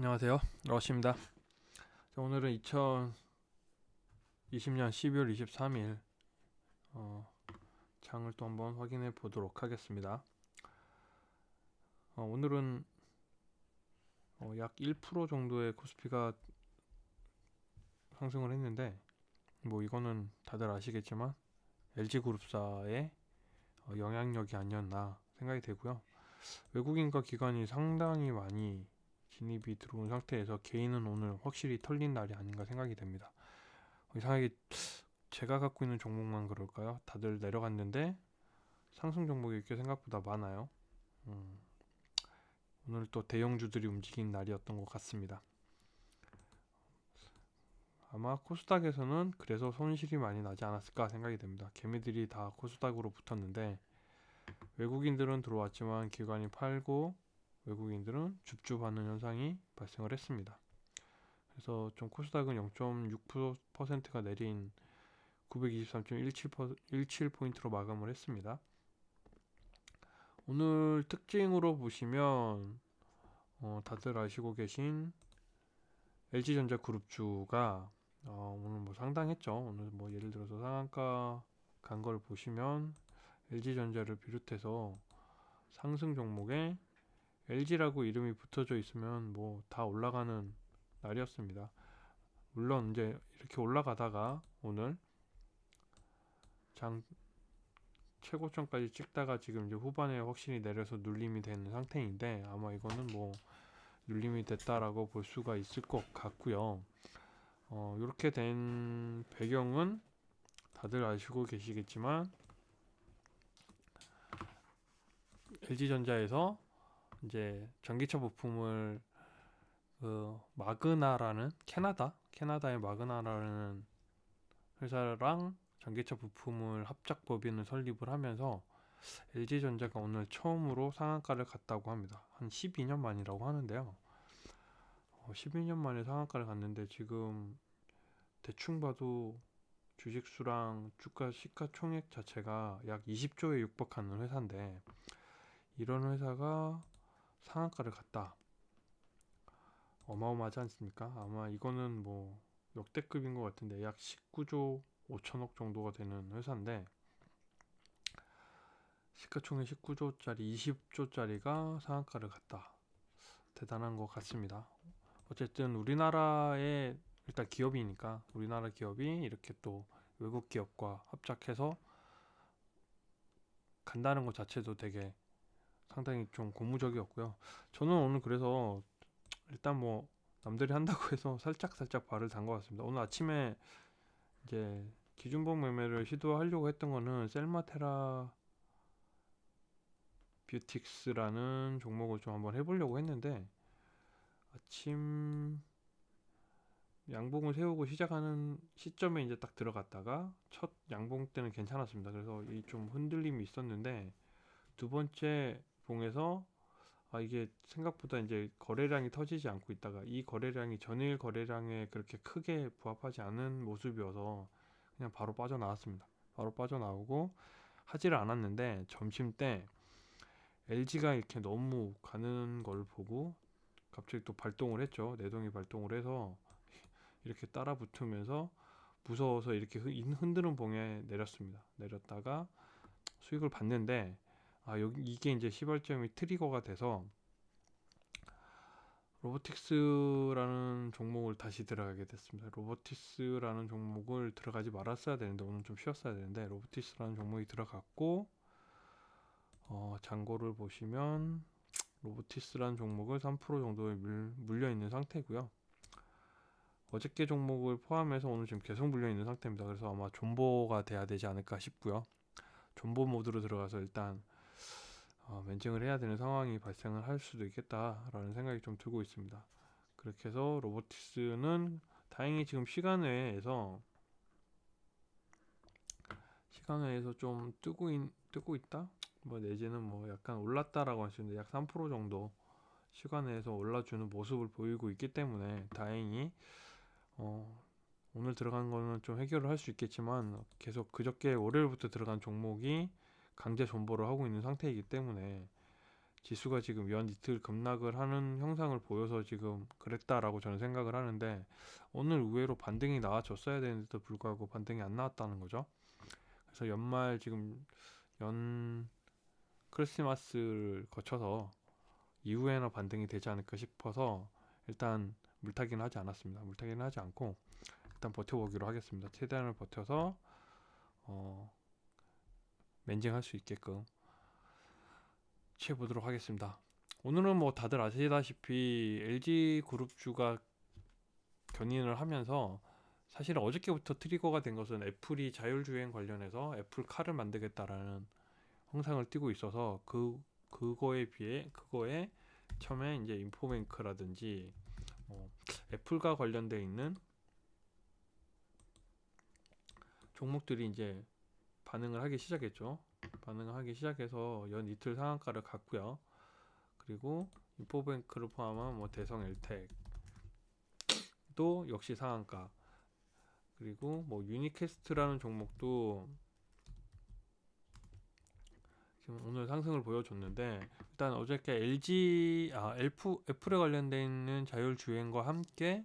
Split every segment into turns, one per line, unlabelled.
안녕하세요. 러시입니다. 자, 오늘은 2020년 12월 23일 어, 장을 또 한번 확인해 보도록 하겠습니다. 어, 오늘은 어, 약1% 정도의 코스피가 상승을 했는데 뭐 이거는 다들 아시겠지만 LG그룹사의 어, 영향력이 아니었나 생각이 되고요. 외국인과 기관이 상당히 많이 진입이 들어온 상태에서 개인은 오늘 확실히 털린 날이 아닌가 생각이 됩니다. 이상하게 제가 갖고 있는 종목만 그럴까요? 다들 내려갔는데 상승 종목이 이렇게 생각보다 많아요. 음, 오늘 또 대형주들이 움직인 날이었던 것 같습니다. 아마 코스닥에서는 그래서 손실이 많이 나지 않았을까 생각이 됩니다. 개미들이 다 코스닥으로 붙었는데 외국인들은 들어왔지만 기관이 팔고 외국인들은 줍줍하는 현상이 발생을 했습니다. 그래서 좀 코스닥은 0.6%가 내린 923.17포인트로 마감을 했습니다. 오늘 특징으로 보시면 어, 다들 아시고 계신 LG전자 그룹주가 어, 오늘 뭐 상당했죠. 오늘 뭐 예를 들어서 상한가 간 걸 보시면 LG전자를 비롯해서 상승 종목에 LG라고 이름이 붙어져 있으면 뭐 다 올라가는 날이었습니다. 물론 이제 이렇게 올라가다가 오늘 장 최고점까지 찍다가 지금 이제 후반에 확실히 내려서 눌림이 된 상태인데 아마 이거는 뭐 눌림이 됐다라고 볼 수가 있을 것 같고요. 어, 이렇게 된 배경은 다들 아시고 계시겠지만 LG전자에서 이제 전기차 부품을 그 마그나라는 캐나다 캐나다의 마그나라는 회사랑 전기차 부품을 합작 법인을 설립을 하면서 LG전자가 오늘 처음으로 상한가를 갔다고 합니다. 한 12년 만이라고 하는데요. 어, 12년 만에 상한가를 갔는데 지금 대충 봐도 주식수랑 주가 시가총액 자체가 약 20조에 육박하는 회사인데 이런 회사가 상한가를 갔다. 어마어마하지 않습니까? 아마 이거는 뭐 역대급인 것 같은데 약 19조 5천억 정도가 되는 회사인데 시가총액 19조짜리 20조짜리가 상한가를 갔다. 대단한 것 같습니다. 어쨌든 우리나라의 일단 기업이니까 우리나라 기업이 이렇게 또 외국 기업과 합작해서 간다는 것 자체도 되게 상당히 좀 고무적이었고요. 저는 오늘 그래서 일단 뭐 남들이 한다고 해서 살짝 살짝 발을 담궈 왔습니다. 오늘 아침에 이제 기준봉 매매를 시도하려고 했던 거는 셀마테라 뷰틱스라는 종목을 좀 한번 해보려고 했는데 아침 양봉을 세우고 시작하는 시점에 이제 딱 들어갔다가 첫 양봉 때는 괜찮았습니다. 그래서 이 좀 흔들림이 있었는데 두 번째 봉에서 아 이게 생각보다 이제 거래량이 터지지 않고 있다가 이 거래량이 전일 거래량에 그렇게 크게 부합하지 않은 모습이어서 그냥 바로 빠져나왔습니다. 바로 빠져나오고 하지를 않았는데 점심 때 LG가 이렇게 너무 가는 걸 보고 갑자기 또 발동을 했죠. 내동이 발동을 해서 이렇게 따라 붙으면서 무서워서 이렇게 흔드는 봉에 내렸습니다. 내렸다가 수익을 봤는데 아 여기 이게 이제 시발점이 트리거가 돼서 로보틱스라는 종목을 다시 들어가게 됐습니다. 로보틱스라는 종목을 들어가지 말았어야 되는데 오늘 좀 쉬었어야 되는데 로보틱스라는 종목이 들어갔고 어, 잔고를 보시면 로보틱스라는 종목을 3% 정도에 물 려 있는 상태고요. 어저께 종목을 포함해서 오늘 지금 계속 물려 있는 상태입니다. 그래서 아마 존보가 돼야 되지 않을까 싶고요. 존보 모드로 들어가서 일단 어, 멘징을 해야 되는 상황이 발생을 할 수도 있겠다라는 생각이 좀 들고 있습니다. 그렇게 해서 로보틱스는 다행히 지금 시간외에서 시간외에서 좀 뜨고, 있, 뜨고 있다? 뭐 내지는 뭐 약간 올랐다라고 하시는데 약 3% 정도 시간외에서 올라주는 모습을 보이고 있기 때문에 다행히 어, 오늘 들어간 거는 좀 해결을 할 수 있겠지만 계속 그저께 월요일부터 들어간 종목이 강제 존버를 하고 있는 상태이기 때문에 지수가 지금 연 이틀 급락을 하는 형상을 보여서 지금 그랬다라고 저는 생각을 하는데 오늘 의외로 반등이 나와줬어야 되는데도 불구하고 반등이 안 나왔다는 거죠. 그래서 연말 지금 연 크리스마스를 거쳐서 이후에나 반등이 되지 않을까 싶어서 일단 물타기는 하지 않았습니다. 물타기는 하지 않고 일단 버텨보기로 하겠습니다. 최대한을 버텨서 어, 멘징할 수 있게끔 취해보도록 하겠습니다. 오늘은 뭐 다들 아시다시피 LG 그룹주가 견인을 하면서 사실 어저께부터 트리거가 된 것은 애플이 자율주행 관련해서 애플 카를 만들겠다라는 형상을 띠고 있어서 그 그거에 비해 그거에 처음에 이제 인포뱅크라든지 뭐 애플과 관련돼 있는 종목들이 이제 반응을 하기 시작했죠. 반응을 하기 시작해서 연 이틀 상한가를 갔고요. 그리고 인포뱅크를 포함한 뭐 대성 엘텍 또 역시 상한가 그리고 뭐 유니캐스트라는 종목도 지금 오늘 상승을 보여줬는데 일단 어저께 LG 아 애플 애플에 관련돼 있는 자율주행과 함께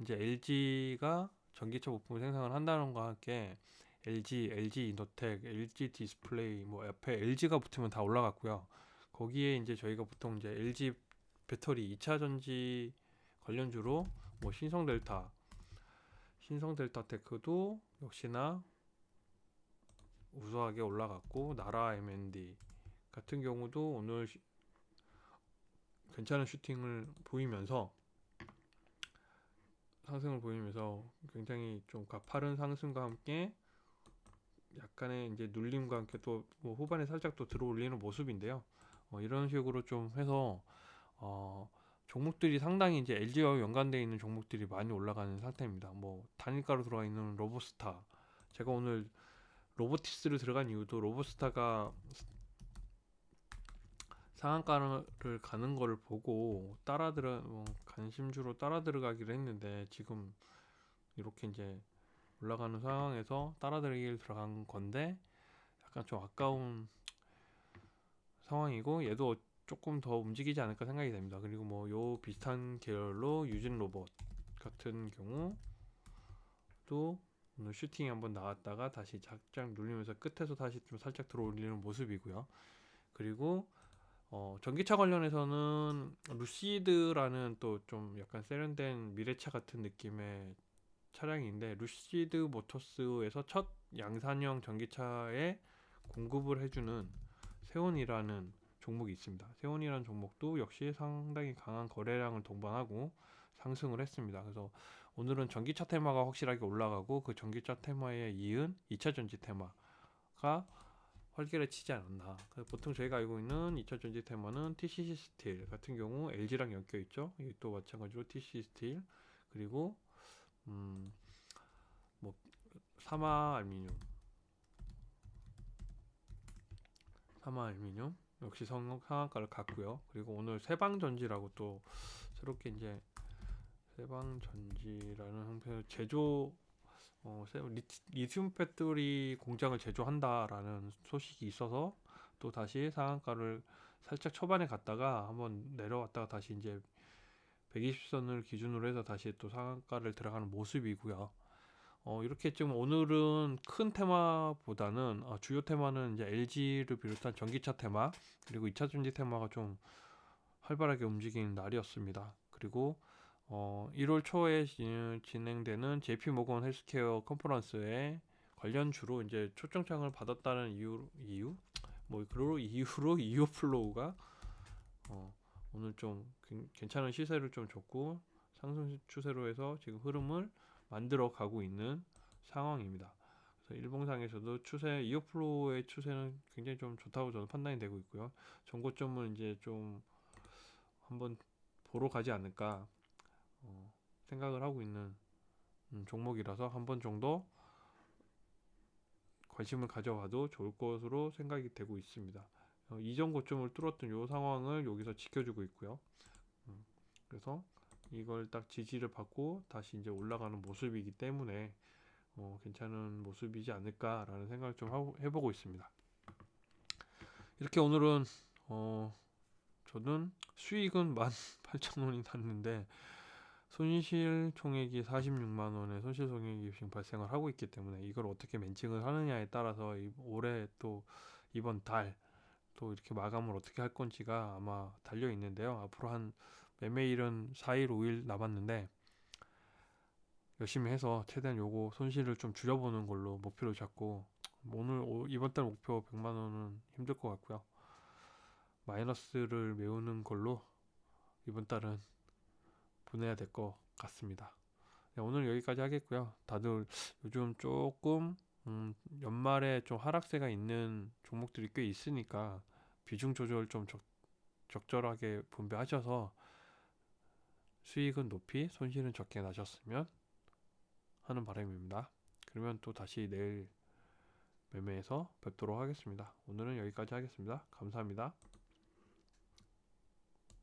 이제 LG가 전기차 부품 생산을 한다는 것과 함께 LG, LG 이노텍, LG 디스플레이 뭐 옆에 LG가 붙으면 다 올라갔고요. 거기에 이제 저희가 보통 이제 LG 배터리 2차 전지 관련주로 뭐 신성 델타, 신성 델타 테크도 역시나 우수하게 올라갔고 나라 M&D 같은 경우도 오늘 시- 괜찮은 슈팅을 보이면서 상승을 보이면서 굉장히 좀 가파른 상승과 함께 약간의 이제 눌림과 함께 또 뭐 후반에 살짝 또 들어올리는 모습인데요. 어, 이런 식으로 좀 해서 어, 종목들이 상당히 이제 LG와 연관되어 있는 종목들이 많이 올라가는 상태입니다. 뭐 단일가로 들어가 있는 로보스타 제가 오늘 로보티스를 들어간 이유도 로보스타가 상한가를 가는 거를 보고 따라 들어 뭐 관심주로 따라 들어가기로 했는데 지금 이렇게 이제 올라가는 상황에서 따라 들어기를 들어간 건데 약간 좀 아까운 상황이고 얘도 조금 더 움직이지 않을까 생각이 됩니다. 그리고 뭐 요 비슷한 계열로 유진 로봇 같은 경우 또 오늘 슈팅이 한번 나왔다가 다시 작작 눌리면서 끝에서 다시 좀 살짝 들어올리는 모습이고요. 그리고 어, 전기차 관련해서는 루시드라는 또 좀 약간 세련된 미래차 같은 느낌의 차량인데 루시드 모터스에서 첫 양산형 전기차에 공급을 해주는 세온이라는 종목이 있습니다. 세온이라는 종목도 역시 상당히 강한 거래량을 동반하고 상승을 했습니다. 그래서 오늘은 전기차 테마가 확실하게 올라가고 그 전기차 테마에 이은 2차 전지 테마가 활기를 치지 않았나. 그래서 보통 저희가 알고 있는 2차 전지 테마는 TCC 스틸 같은 경우 LG랑 엮여 있죠. 이또 마찬가지로 TCC 스틸 그리고 음, 뭐 사마 알미늄, 사마 알미늄 역시 성 상한가를 갔고요. 그리고 오늘 세방전지라고 또 새롭게 이제 세방전지라는 형태의 제조 어, 리튬 배터리 공장을 제조한다라는 소식이 있어서 또 다시 상한가를 살짝 초반에 갔다가 한번 내려왔다가 다시 이제 120선을 기준으로 해서 다시 또 상한가를 들어가는 모습이고요. 어, 이렇게 좀 오늘은 큰 테마보다는 어, 주요 테마는 이제 LG를 비롯한 전기차 테마 그리고 2차 전지 테마가 좀 활발하게 움직이는 날이었습니다. 그리고 어, 1월 초에 진- 진행되는 JP 모건 헬스케어 컨퍼런스에 관련 주로 이제 초청장을 받았다는 이유 이유 뭐 그로 이유로 이오 플로우가 어, 오늘 좀 괜- 괜찮은 시세를 좀 줬고 상승 추세로 해서 지금 흐름을 만들어 가고 있는 상황입니다. 그래서 일봉상에서도 추세 이오 플로우의 추세는 굉장히 좀 좋다고 저는 판단이 되고 있고요. 정고점을 이제 좀 한번 보러 가지 않을까 어, 생각을 하고 있는 음, 종목이라서 한 번 정도 관심을 가져봐도 좋을 것으로 생각이 되고 있습니다. 어, 이전 고점을 뚫었던 이 상황을 여기서 지켜주고 있고요. 음, 그래서 이걸 딱 지지를 받고 다시 이제 올라가는 모습이기 때문에 어, 괜찮은 모습이지 않을까라는 생각을 좀 하고, 해보고 있습니다. 이렇게 오늘은 어, 저는 수익은 18,000원이 났는데 손실 총액이 46만 원의 손실 손익이 지금 발생을 하고 있기 때문에 이걸 어떻게 멘칭을 하느냐에 따라서 이- 올해 또 이번 달 또 이렇게 마감을 어떻게 할 건지가 아마 달려 있는데요. 앞으로 한 매매일은 4일, 5일 남았는데 열심히 해서 최대한 요거 손실을 좀 줄여보는 걸로 목표를 잡고 오늘 오- 이번 달 목표 100만 원은 힘들 것 같고요. 마이너스를 메우는 걸로 이번 달은 보내야 될 것 같습니다. 네, 오늘 여기까지 하겠고요. 다들 요즘 조금 음, 연말에 좀 하락세가 있는 종목들이 꽤 있으니까 비중 조절 좀 적, 적절하게 분배하셔서 수익은 높이 손실은 적게 나셨으면 하는 바람입니다. 그러면 또 다시 내일 매매에서 뵙도록 하겠습니다. 오늘은 여기까지 하겠습니다. 감사합니다.